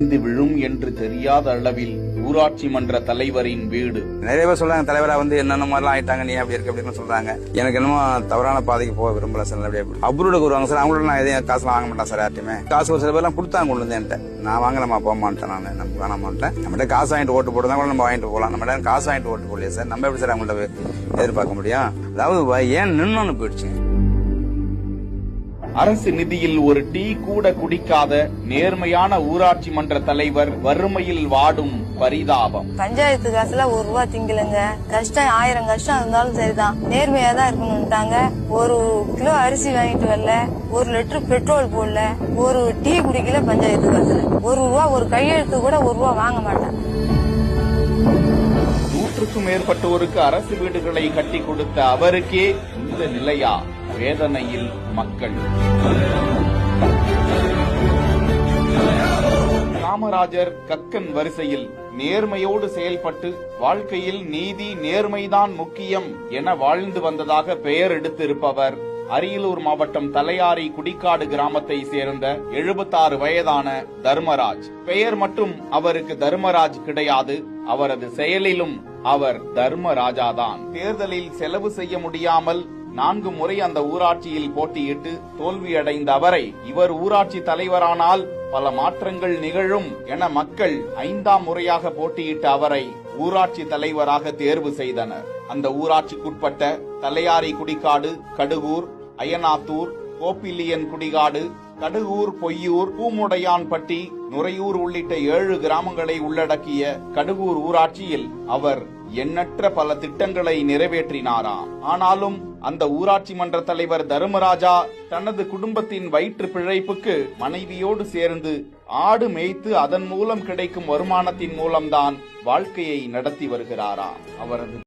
இடிந்து விழும் என்று தெரியாத அளவில் ஊராட்சி மன்ற தலைவரின் வீடு. நிறைய பேர் சொல்றாங்க தலைவரா வந்து என்னென்ன மாதிரிலாம் ஆயிட்டாங்க நீ அப்படி இருக்க அப்படின்னு சொல்றாங்க. எனக்கு என்னமோ தவறான பாதைக்கு போக விரும்பல சார் அப்படியே அப்ரூட வருவாங்க சார் அவங்களோட நான் எதையும் காசுலாம் வாங்க மாட்டேன் சார் யார்ட்டுமே காசு ஒரு சில பேர்லாம் கொடுத்தாங்க கொண்டு வந்து என்கிட்ட. நான் வாங்கலாமா போக மாட்டேன் நான் நம்ம வேணாம் மாட்டேன். நம்மகிட்ட காசு வாங்கிட்டு ஓட்டு போட்டு கூட நம்ம வாங்கிட்டு போகலாம். நம்மகிட்ட காசு வாங்கிட்டு ஓட்டு போடலையே சார்? நம்ம எப்படி சார் அவங்கள்ட்ட எதிர்பார்க்க முடியும்? அதாவது ஏன் நின்னு போயிடுச்சு. அரசு நிதியில் ஒரு டீ கூட குடிக்காத நேர்மையான ஊராட்சி மன்ற தலைவர் வறுமையில் வாடும் பரிதாபம். பஞ்சாயத்து காசுல ஒரு ரூபா திங்கலங்க. கஷ்டம் ஆயிரம் கஷ்டம் இருந்தாலும் சரிதான். நேர்மையா தான் இருக்கணும்ட்டாங்க ஒரு கிலோ அரிசி வாங்கிட்டு வரல. ஒரு லிட்டர் பெட்ரோல் போடல. ஒரு டீ குடிக்கல பஞ்சாயத்து காசுல. ஒரு ரூபா ஒரு கையெழுத்து கூட ஒரு ரூபா வாங்க மாட்டேன் நூற்றுக்கும் மேற்பட்டோருக்கு அரசு வீடுகளை கட்டி கொடுத்த அவருக்கே இந்த நிலையா? வேதனையில் மக்கள். காமராஜர் கக்கன் வரிசையில் நேர்மையோடு செயல்பட்டு வாழ்க்கையில் நீதி நேர்மைதான் முக்கியம் என வாழ்ந்து வந்ததாக பெயர் எடுத்திருப்பவர் அரியலூர் மாவட்டம் தலையாரி குடிக்காடு கிராமத்தை சேர்ந்த 76 வயதான தர்மராஜ். பெயர் மட்டும் அவருக்கு தர்மராஜ் கிடையாது அவரது செயலிலும் அவர் தர்மராஜாதான். தேர்தலில் செலவு செய்ய முடியாமல் நான்கு முறை அந்த ஊராட்சியில் போட்டியிட்டு தோல்வியடைந்த அவரை இவர் ஊராட்சி தலைவரானால் பல மாற்றங்கள் நிகழும் என மக்கள் ஐந்தாம் முறையாக போட்டியிட்ட அவரை ஊராட்சி தலைவராக தேர்வு செய்தனர். அந்த ஊராட்சிக்குட்பட்ட தலையாரி குடிக்காடு கடுகூர் அயனாத்தூர் கோப்பிலியன் குடிகாடு கடுகூர் பொய்யூர் பூமுடையான்பட்டி நுரையூர் உள்ளிட்ட ஏழு கிராமங்களை உள்ளடக்கிய கடுகூர் ஊராட்சியில் அவர் எண்ணற்ற பல திட்டங்களை நிறைவேற்றினாராம் ஆனாலும் அந்த ஊராட்சி மன்ற தலைவர் தர்மராஜா தனது குடும்பத்தின் வயிற்று பிழைப்புக்கு மனைவியோடு சேர்ந்து ஆடு மேய்த்து அதன் மூலம் கிடைக்கும் வருமானத்தின் மூலம்தான் வாழ்க்கையை நடத்தி வருகிறாராம் அவரது